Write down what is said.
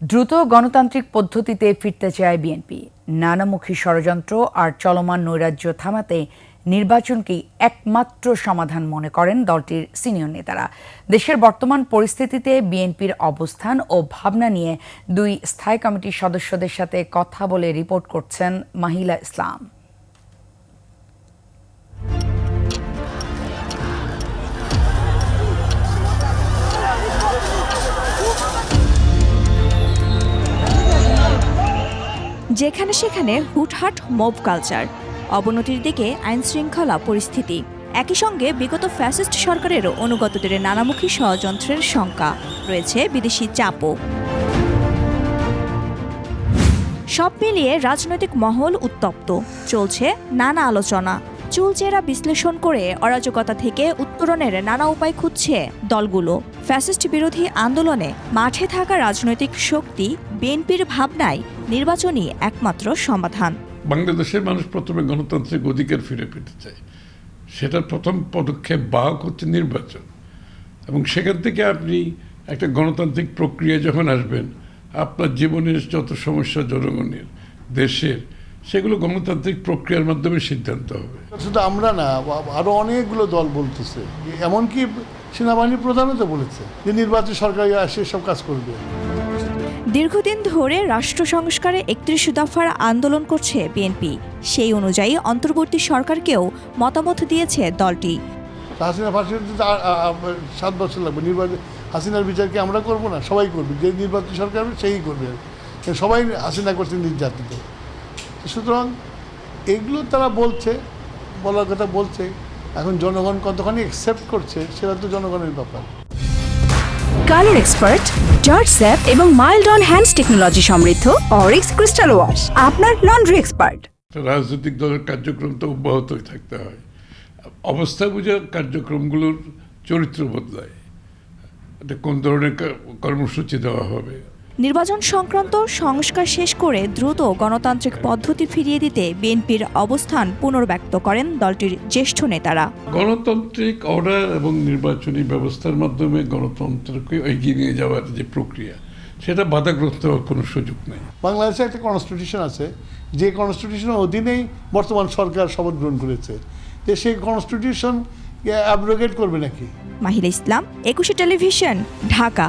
দ্রুত গণতান্ত্রিক পদ্ধতিতে ফিরতে চায় বিএনপি। নানামুখী ষড়যন্ত্র আর চলমান নৈরাজ্য থামাতে নির্বাচনকেই একমাত্র সমাধান মনে করেন দলটির সিনিয়র নেতারা। দেশের বর্তমান পরিস্থিতিতে বিএনপির অবস্থান ও ভাবনা নিয়ে দুই স্থায়ী কমিটির সদস্যদের সাথে কথা বলে রিপোর্ট করছেন মাহিলা ইসলাম। যেখানে সেখানে হুটহাট মব কালচার অবনতির দিকে আইন শৃঙ্খলা পরিস্থিতি। একই সঙ্গে বিগত ফ্যাসিস্ট সরকারেরও অনুগতদের নানামুখী ষড়যন্ত্রের শঙ্কা রয়েছে বিদেশি চাপও। সব মিলিয়ে রাজনৈতিক মহল উত্তপ্ত। চলছে নানা আলোচনা। চুলচেরা বিশ্লেষণ করে অরাজকতা থেকে উত্তরণের নানা উপায় খুঁজছে দলগুলো। ফ্যাসিস্ট বিরোধী আন্দোলনে মাঠে থাকা রাজনৈতিক শক্তি বিএনপির ভাবনায় নির্বাচনই একমাত্র সমাধান। বাংলাদেশের মানুষ প্রথমে গণতান্ত্রিক অধিকার ফিরে পেতে চায়। সেটার প্রথম পদক্ষেপ বাহক হচ্ছে নির্বাচন। এবং সেখান থেকে আপনি একটা গণতান্ত্রিক প্রক্রিয়া যখন আসবেন, আপনার জীবনের যত সমস্যা জনগণের, দেশের সেগুলো গণতান্ত্রিক প্রক্রিয়ার মাধ্যমে সিদ্ধান্ত হবে। শুধু আমরা না আরও অনেকগুলো দল বলতেছে। এমনকি সেনাবাহিনী প্রধানও তো বলেছে যে নির্বাচন সরকার আসে সব কাজ করবে। দীর্ঘদিন ধরে রাষ্ট্র সংস্কারে একত্রিশ দফার আন্দোলন করছে বিএনপি। সেই অনুযায়ী অন্তর্বর্তী সরকারকেও মতামত দিয়েছে দলটি। হাসিনা ফাঁসি সাত বছর লাগবে। নির্বাচন হাসিনার বিচারকে আমরা করব না? সবাই করবে। যে নির্বাচন সরকার সেই করবে। সবাই হাসিনা করছে নির্যাতিত। সুতরাং এগুলো তারা বলছে বলার কথা বলছে এখন জনগণ কতখানি অ্যাকসেপ্ট করছে সেটা তো জনগণের ব্যাপার। কালার এক্সপার্ট জর্জ স্যাপ এবং মাইল্ড অন হ্যান্ডস টেকনোলজি সমৃদ্ধ অরিক্স ক্রিস্টাল ওয়াশ আপনার লন্ড্রি এক্সপার্ট রাজনৈতিক দলের কার্যক্রম তো অব্যাহতই থাকতে হয়। অবস্থা বুঝে কার্যক্রমগুলোর চরিত্র বদলায়। এটা কোন ধরনের কর্মসূচি দেওয়া হবে? নির্বাচন সংক্রান্ত সংস্কার শেষ করে দ্রুত গণতান্ত্রিক পদ্ধতি ফিরিয়ে দিতে বিএনপির অবস্থান পুনর্ব্যক্ত করেন দলটির জ্যেষ্ঠ নেতারা। গণতান্ত্রিক অর্ডার এবং নির্বাচনী ব্যবস্থার মাধ্যমে গণতন্ত্রকে এগিয়ে নিয়ে যাওয়ার যে প্রক্রিয়া সেটা বাধাগ্রস্ত হওয়ার কোনো সুযোগ নেই। বাংলাদেশে একটা কনস্টিটিউশন আছে যে কনস্টিটিউশনের অধীনেই বর্তমান সরকার শপথ গ্রহণ করেছে। যে সেই কনস্টিটিউশন অ্যাব্রোগেট করবে নাকি? মাহিলা ইসলাম একুশে টেলিভিশন ঢাকা।